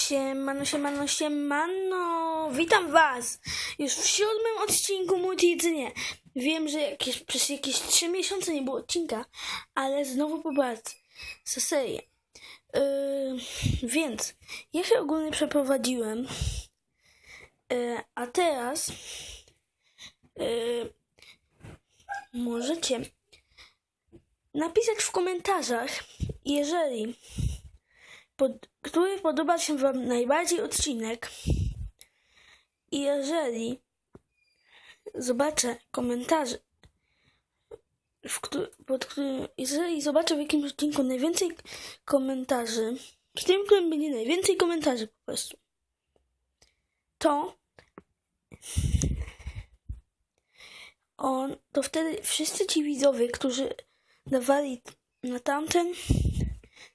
Siemano, siemano, siemano! Witam was! Już w siódmym odcinku Multijedzenie. Wiem, że jakieś, przez jakieś trzy miesiące nie było odcinka, ale znowu popatrz za serię. Yy, więc ja się ogólnie przeprowadziłem, yy, a teraz yy, możecie napisać w komentarzach, jeżeli pod, który podoba się Wam najbardziej odcinek. I jeżeli zobaczę komentarze, w któ- pod którym, jeżeli zobaczę w jakimś odcinku najwięcej komentarzy, w tym, którym będzie najwięcej komentarzy po prostu, to on, to wtedy wszyscy ci widzowie, którzy dawali na tamten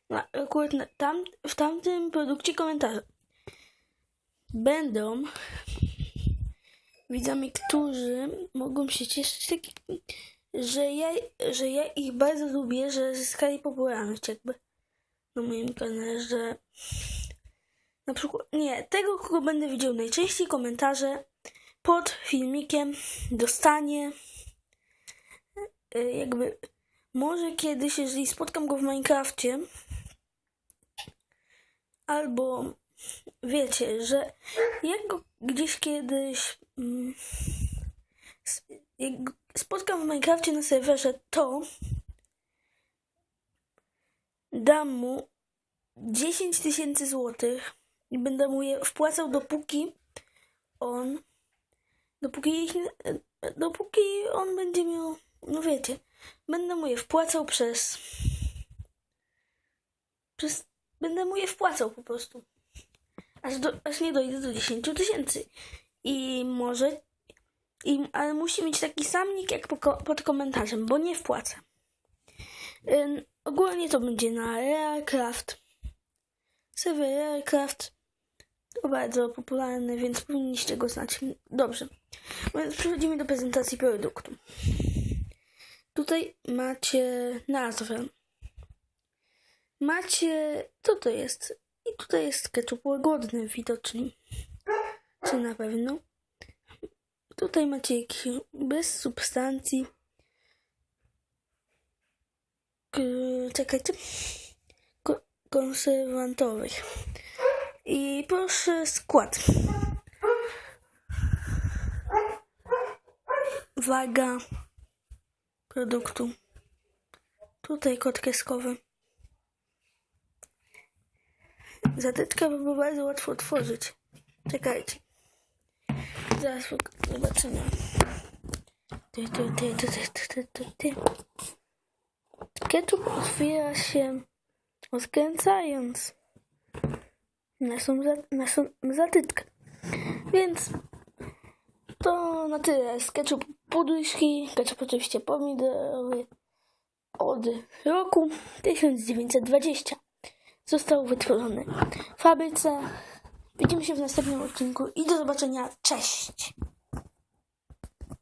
na, akurat na, tam, w tamtym produkcie komentarze będą widzami, którzy mogą się cieszyć że ja, że ja ich bardzo lubię, że zyskali popularność jakby. Na moim kanale, że na przykład, nie, tego, kogo będę widział najczęściej komentarze pod filmikiem dostanie y, jakby może kiedyś, jeżeli spotkam go w Minecrafcie, albo wiecie, że jak go gdzieś kiedyś mm, spotkam w Minecrafcie na serwerze, to dam mu 10 tysięcy złotych i będę mu je wpłacał dopóki on dopóki ich, dopóki on będzie miał, no wiecie, będę mu je wpłacał przez przez będę mu je wpłacał po prostu. Aż, do, aż nie dojdę do 10 tysięcy. I może. I, ale musi mieć taki sam nick jak po, pod komentarzem, bo nie wpłacę. Ym, ogólnie to będzie na Realcraft. Serwer Realcraft to bardzo popularny, więc powinniście go znać. Dobrze. Przechodzimy do prezentacji produktu. Tutaj macie nazwę macie, co to jest? I tutaj jest ketchup łagodny widocznie. Czy na pewno? Tutaj macie bez substancji. K- czekajcie. Ko- konserwantowych. I proszę skład. Waga produktu. Tutaj kod kreskowy. Zatyczkę by było bardzo łatwo otworzyć. Czekajcie. Zaraz zobaczymy. Ty, ty, ty, ty, ty, ty, ty, ty. Ketchup otwiera się odkręcając naszą, za, naszą zatyczkę. Więc to na tyle. Z ketchup pudyszki, ketchup oczywiście pomidorowy od roku 1920 został wytworzony w fabryce. Widzimy się w następnym odcinku i do zobaczenia. Cześć!